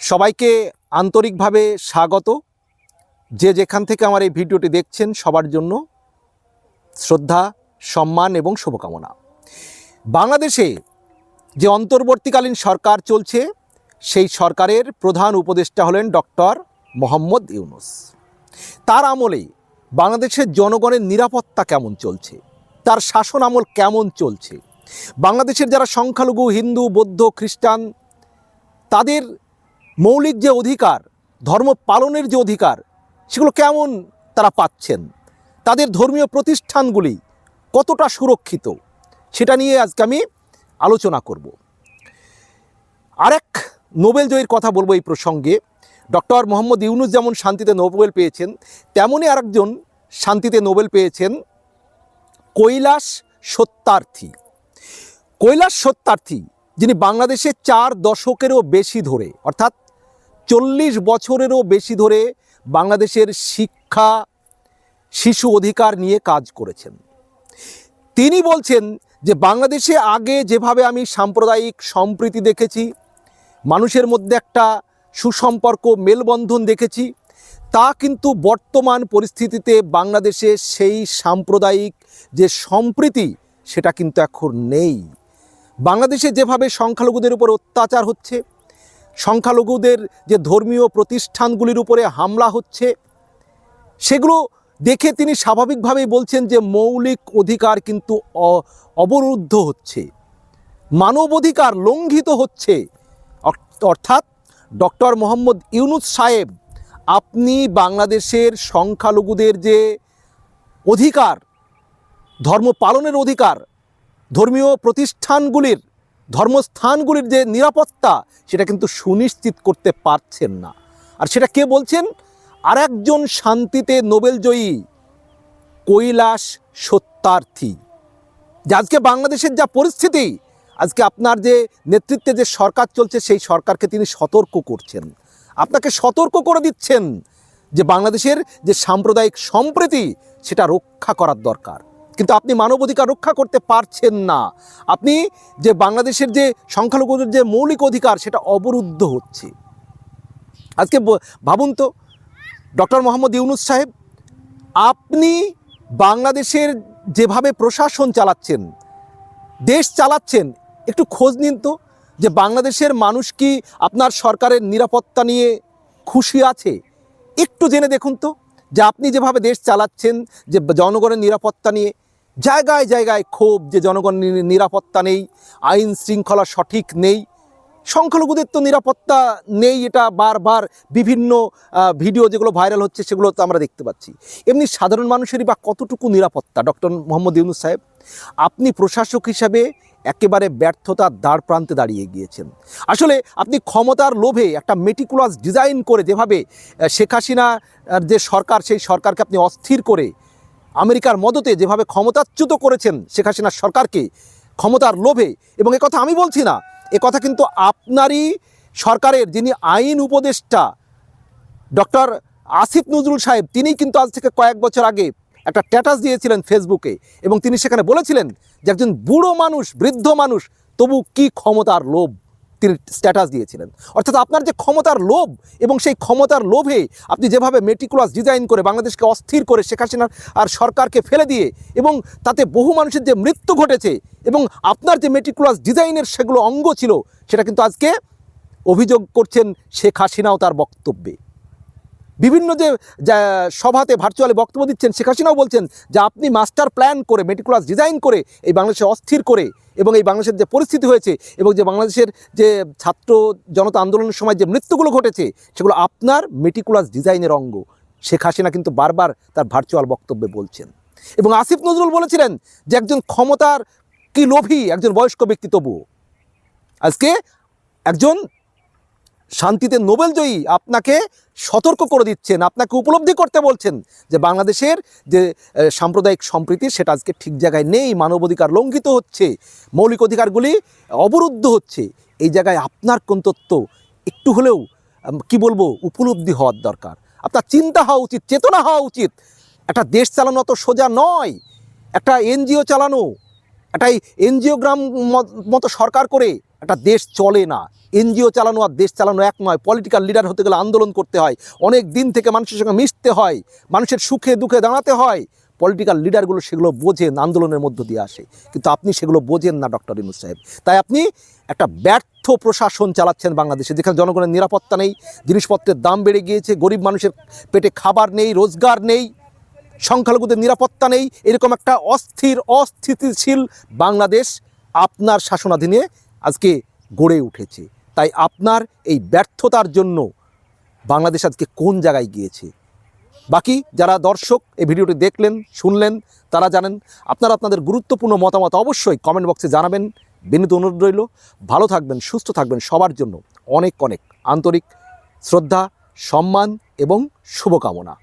সবাইকে আন্তরিকভাবে স্বাগত। যে যেখান থেকে আমার এই ভিডিওটি দেখছেন, সবার জন্য শ্রদ্ধা, সম্মান এবং শুভকামনা। বাংলাদেশে যে অন্তর্বর্তীকালীন সরকার চলছে, সেই সরকারের প্রধান উপদেষ্টা হলেন ডক্টর মোহাম্মদ ইউনুস। তার আমলে বাংলাদেশের জনগণের নিরাপত্তা কেমন চলছে, তার শাসন আমল কেমন চলছে, বাংলাদেশের যারা সংখ্যালঘু, হিন্দু, বৌদ্ধ, খ্রিস্টান, তাদের মৌলিক যে অধিকার, ধর্ম পালনের যে অধিকার, সেগুলো কেমন তারা পাচ্ছেন? তাদের ধর্মীয় প্রতিষ্ঠানগুলি কতটা সুরক্ষিত? সেটা নিয়ে আজকে আমি আলোচনা করব। আরেক নোবেল জয়ীর কথা বলব এই প্রসঙ্গে। ডক্টর মোহাম্মদ ইউনুস যেমন শান্তিতে নোবেল পেয়েছেন তেমনই আরেকজন শান্তিতে নোবেল পেয়েছেন কৈলাস সত্যার্থী। কৈলাস সত্যার্থী, যিনি বাংলাদেশে চার দশকেরও বেশি ধরে, অর্থাৎ চল্লিশ বছরেরও বেশি ধরে বাংলাদেশের শিক্ষা, শিশু অধিকার নিয়ে কাজ করেছেন। তিনি বলছেন যে, বাংলাদেশে আগে যেভাবে আমি সাম্প্রদায়িক সম্প্রীতি দেখেছি, মানুষের মধ্যে একটা সুসম্পর্ক মেলবন্ধন দেখেছি, তা কিন্তু বর্তমান পরিস্থিতিতে বাংলাদেশে সেই সাম্প্রদায়িক যে সম্প্রীতি, সেটা কিন্তু এখন নেই। বাংলাদেশে যেভাবে সংখ্যালঘুদের উপর অত্যাচার হচ্ছে সংখ্যালঘুদের যে ধর্মীয় প্রতিষ্ঠানগুলির উপরে হামলা হচ্ছে, সেগুলো দেখে তিনি স্বাভাবিকভাবেই বলছেন যে মৌলিক অধিকার কিন্তু অবরুদ্ধ হচ্ছে মানবাধিকার লঙ্ঘিত হচ্ছে। অর্থাৎ ডক্টর মোহাম্মদ ইউনুস সাহেব, আপনি বাংলাদেশের সংখ্যালঘুদের যে অধিকার, ধর্ম পালনের অধিকার, ধর্মীয় প্রতিষ্ঠানগুলির ধর্মস্থানগুলির যে নিরাপত্তা, সেটা কিন্তু সুনিশ্চিত করতে পারছেন না। আর সেটা কে বলছেন? আর একজন শান্তিতে নোবেলজয়ী কৈলাস সত্যার্থী। যে আজকে বাংলাদেশের যা পরিস্থিতি, আজকে আপনার যে নেতৃত্বে যে সরকার চলছে, সেই সরকারকে তিনি সতর্ক করছেন। আপনাকে সতর্ক করে দিচ্ছেন যে বাংলাদেশের যে সাম্প্রদায়িক সম্প্রীতি, সেটা রক্ষা করার দরকার। কিন্তু আপনি মানবাধিকার রক্ষা করতে পারছেন না। আপনি যে বাংলাদেশের যে সংখ্যালঘুদের যে মৌলিক অধিকার, সেটা অবরুদ্ধ হচ্ছে। আজকে ভাবুন তো, ডক্টর মোহাম্মদ ইউনুস সাহেব, আপনি বাংলাদেশের যেভাবে প্রশাসন চালাচ্ছেন, দেশ চালাচ্ছেন, একটু খোঁজ নিন তো, যে বাংলাদেশের মানুষ কি আপনার সরকারের নিরাপত্তা নিয়ে খুশি আছে? একটু জেনে দেখুন তো, যে আপনি যেভাবে দেশ চালাচ্ছেন, যে জনগণের নিরাপত্তা নিয়ে জায়গায় জায়গায় ক্ষোভ যে জনগণের নি- নিরাপত্তা নেই, আইন শৃঙ্খলা সঠিক নেই, সংখ্যালঘুদের তো নিরাপত্তা নেই, এটা বারবার বিভিন্ন ভিডিও যেগুলো ভাইরাল হচ্ছে সেগুলো তো আমরা দেখতে পাচ্ছি। এমনি সাধারণ মানুষেরই বা কতটুকু নিরাপত্তা? ডক্টর মোহাম্মদ ইউনুস সাহেব, আপনি প্রশাসক হিসাবে একেবারে ব্যর্থতার দ্বার প্রান্তে দাঁড়িয়ে গিয়েছেন। আসলে আপনি ক্ষমতার লোভে একটা মেটিকুলাস ডিজাইন করে যেভাবে শেখ হাসিনার যে সরকার, সেই সরকারকে আপনি অস্থির করে আমেরিকার মদতে যেভাবে ক্ষমতাচ্যুত করেছেন শেখ হাসিনার সরকারকে, ক্ষমতার লোভে, এবং এ কথা আমি বলছি না, এ কথা কিন্তু আপনারই সরকারের যিনি আইন উপদেষ্টা, ডক্টর আসিফ নজরুল সাহেব তিনিই কিন্তু আজ থেকে কয়েক বছর আগে একটা স্ট্যাটাস দিয়েছিলেন ফেসবুকে, এবং তিনি সেখানে বলেছিলেন যে একজন বুড়ো মানুষ, বৃদ্ধ মানুষ, তবু কি ক্ষমতার লোভ? তিনি স্ট্যাটাস দিয়েছিলেন। অর্থাৎ আপনার যে ক্ষমতার লোভ এবং সেই ক্ষমতার লোভে আপনি যেভাবে মেটিকুলাস ডিজাইন করে বাংলাদেশকে অস্থির করে শেখ হাসিনার আর সরকারকে ফেলে দিয়ে এবং তাতে বহু মানুষের যে মৃত্যু ঘটেছে এবং আপনার যে মেটিকুলাস ডিজাইনের সেগুলো অঙ্গ ছিল, সেটা কিন্তু আজকে অভিযোগ করছেন শেখ হাসিনাও তার বক্তব্যে। বিভিন্ন যে সভাতে ভার্চুয়ালি বক্তব্য দিচ্ছেন, শেখ হাসিনাও বলছেন যে আপনি মাস্টার প্ল্যান করে মেটিকুলাস ডিজাইন করে এই বাংলাদেশে অস্থির করে এবং এই বাংলাদেশের যে পরিস্থিতি হয়েছে এবং যে বাংলাদেশের যে ছাত্র জনতা আন্দোলনের সময় যে মৃত্যুগুলো ঘটেছে, সেগুলো আপনার মেটিকুলাস ডিজাইনের অঙ্গ। শেখ হাসিনা কিন্তু বারবার তার ভার্চুয়াল বক্তব্যে বলছেন। এবং আসিফ নজরুল বলেছিলেন যে একজন ক্ষমতার কি লোভী একজন বয়স্ক ব্যক্তি তবুও। আজকে একজন শান্তিতে নোবেলজয়ী আপনাকে সতর্ক করে দিচ্ছেন, আপনাকে উপলব্ধি করতে বলছেন যে বাংলাদেশের যে সাম্প্রদায়িক সম্প্রীতি সেটা আজকে ঠিক জায়গায় নেই, মানবাধিকার লঙ্ঘিত হচ্ছে, মৌলিক অধিকারগুলি অবরুদ্ধ হচ্ছে, এই জায়গায় আপনার কন্তত্ব একটু হলেও কি বলব, উপলব্ধি হওয়ার দরকার। আপনার চিন্তা হওয়া উচিত, চেতনা হওয়া উচিত। একটা দেশ চালানো অত সোজা নয়, একটা এনজিও চালানো, একটা এনজিওগ্রাম মতো সরকার করে একটা দেশ চলে না। এনজিও চালানো আর দেশ চালানো এক নয়। পলিটিক্যাল লিডার হতে গেলে আন্দোলন করতে হয়। অনেক দিন থেকে মানুষের সঙ্গে মিশতে হয়। মানুষের সুখে দুঃখে দাঁড়াতে হয়। পলিটিক্যাল লিডারগুলো সেগুলো বোঝেন, আন্দোলনের মধ্য দিয়ে আসে। কিন্তু আপনি সেগুলো বোঝেন না, ডক্টর ইনুস সাহেব। তাই আপনি একটা ব্যর্থ প্রশাসন চালাচ্ছেন বাংলাদেশে, যেখানে জনগণের নিরাপত্তা নেই, জিনিসপত্রের দাম বেড়ে গিয়েছে, গরিব মানুষের পেটে খাবার নেই, রোজগার নেই, সংখ্যালঘুদের নিরাপত্তা নেই, এরকম একটা অস্থির, অস্থিতিশীল বাংলাদেশ আপনার শাসনাধীনে আজকে গড়ে উঠেছে। তাই আপনার এই ব্যর্থতার জন্য বাংলাদেশ আজকে কোন জায়গায় গিয়েছে? বাকি যারা দর্শক এই ভিডিওটি দেখলেন, শুনলেন, তারা জানেন, আপনারা আপনাদের গুরুত্বপূর্ণ মতামত অবশ্যই কমেন্ট বক্সে জানাবেন। বিনীত অনুরোধ রইল, ভালো থাকবেন, সুস্থ থাকবেন, সবার জন্য অনেক অনেক আন্তরিক শ্রদ্ধা, সম্মান এবং শুভকামনা।